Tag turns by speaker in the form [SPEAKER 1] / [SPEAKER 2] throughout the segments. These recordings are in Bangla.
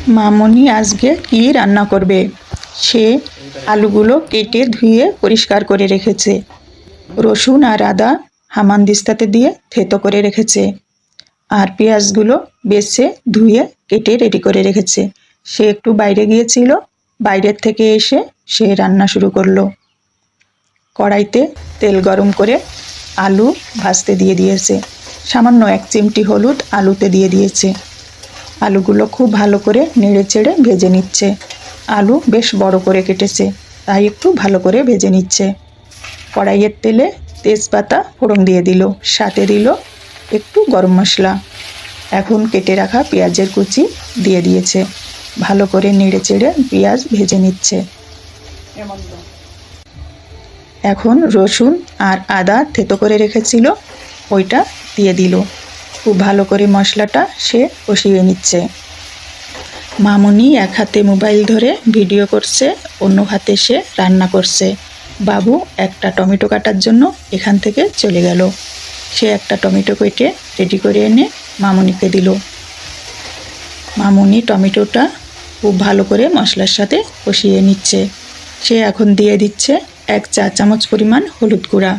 [SPEAKER 1] মামনি আজকে কি রান্না করবে? সে আলুগুলো কেটে ধুয়ে পরিষ্কার করে রেখেছে। রসুন আর আদা হামানদিস্তাতে দিয়ে থেতো করে রেখেছে। আর পেঁয়াজগুলো বেছে ধুয়ে কেটে রেডি করে রেখেছে। সে একটু বাইরে গিয়েছিল, বাইরের থেকে এসে সে রান্না শুরু করল। কড়াইতে তেল গরম করে আলু ভাজতে দিয়ে দিয়েছে। সামান্য এক চিমটি হলুদ আলুতে দিয়ে দিয়েছে। আলুগুলো খুব ভালো করে নেড়ে চেড়ে ভেজে নিচ্ছে। আলু বেশ বড় করে কেটেছে, তাই একটু ভালো করে ভেজে নিচ্ছে। কড়াইয়ের তেলে তেজপাতা ফোড়ন দিয়ে দিল, সাথে দিল একটু গরম মশলা। এখন কেটে রাখা পেঁয়াজের কুচি দিয়ে দিয়েছে, ভালো করে নেড়ে চেড়ে পেঁয়াজ ভেজে নিচ্ছে। এখন রসুন আর আদা থেতো করে রেখেছিল, ওইটা দিয়ে দিল। খুব ভালো করে মশলাটা সে কষিয়ে নিচ্ছে। মামনি এক হাতে মোবাইল ধরে ভিডিও করছে, অন্য হাতে সে রান্না করছে। বাবু একটা টমেটো কাটার জন্য এখান থেকে চলে গেল। সে একটা টমেটো কেটে রেডি করে এনে মামনিকে দিল। মামুনি টমেটোটা খুব ভালো করে মশলার সাথে কষিয়ে নিচ্ছে। সে এখন দিয়ে দিচ্ছে এক চা চামচ পরিমাণ হলুদ গুঁড়া।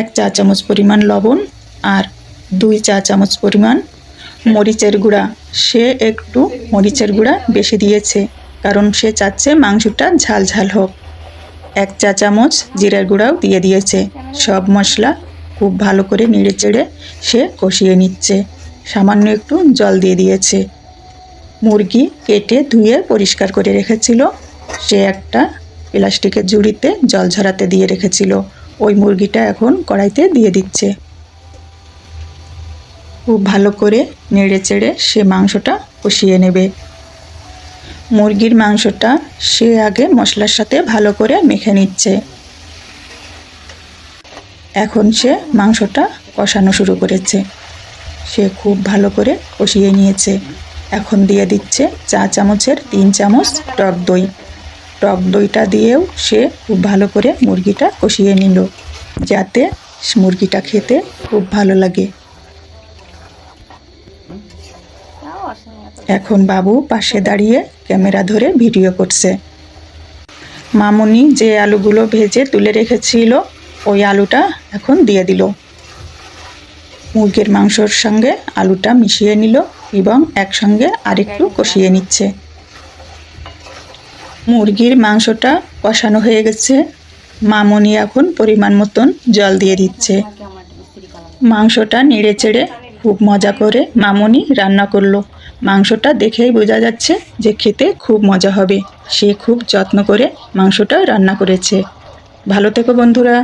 [SPEAKER 1] এক চা চামচ পরিমাণ লবণ আর দুই চা চামচ পরিমাণ মরিচের গুঁড়া। সে একটু মরিচের গুঁড়া বেশি দিয়েছে, কারণ সে চাচ্ছে মাংসটা ঝাল ঝাল হোক। এক চা চামচ জিরার গুঁড়াও দিয়ে দিয়েছে। সব মশলা খুব ভালো করে নেড়ে চেড়ে সে কষিয়ে নিচ্ছে। সামান্য একটু জল দিয়ে দিয়েছে। মুরগি কেটে ধুয়ে পরিষ্কার করে রেখেছিল। সে একটা প্লাস্টিকের ঝুড়িতে জল ঝরাতে দিয়ে রেখেছিল। ওই মুরগিটা এখন কড়াইতে দিয়ে দিচ্ছে। খুব ভালো করে নেড়ে চেড়ে সে মাংসটা কষিয়ে নেবে। মুরগির মাংসটা সে আগে মশলার সাথে ভালো করে মেখে নিচ্ছে। এখন সে মাংসটা কষানো শুরু করেছে। সে খুব ভালো করে কষিয়ে নিয়েছে। এখন দিয়ে দিচ্ছে চা চামচের তিন চামচ টক দই। টক দইটা দিয়েও সে খুব ভালো করে মুরগিটা কষিয়ে নিল, যাতে মুরগিটা খেতে খুব ভালো লাগে। এখন বাবু পাশে দাঁড়িয়ে ক্যামেরা ধরে ভিডিও করছে। মামুনি যে আলুগুলো ভেজে তুলে রেখেছিল, ওই আলুটা এখন দিয়ে দিল। মুরগির মাংসর সঙ্গে আলুটা মিশিয়ে নিল এবং একসঙ্গে আরেকটু কষিয়ে নিচ্ছে। মুরগির মাংসটা কষানো হয়ে গেছে। মামনি এখন পরিমাণ মতন জল দিয়ে দিচ্ছে। মাংসটা নেড়ে চেড়ে খুব মজা করে মামনি রান্না করল। মাংসটা দেখেই বোঝা যাচ্ছে যে খেতে খুব মজা হবে। সে খুব যত্ন করে মাংসটা রান্না করেছে। ভালো থেকো বন্ধুরা।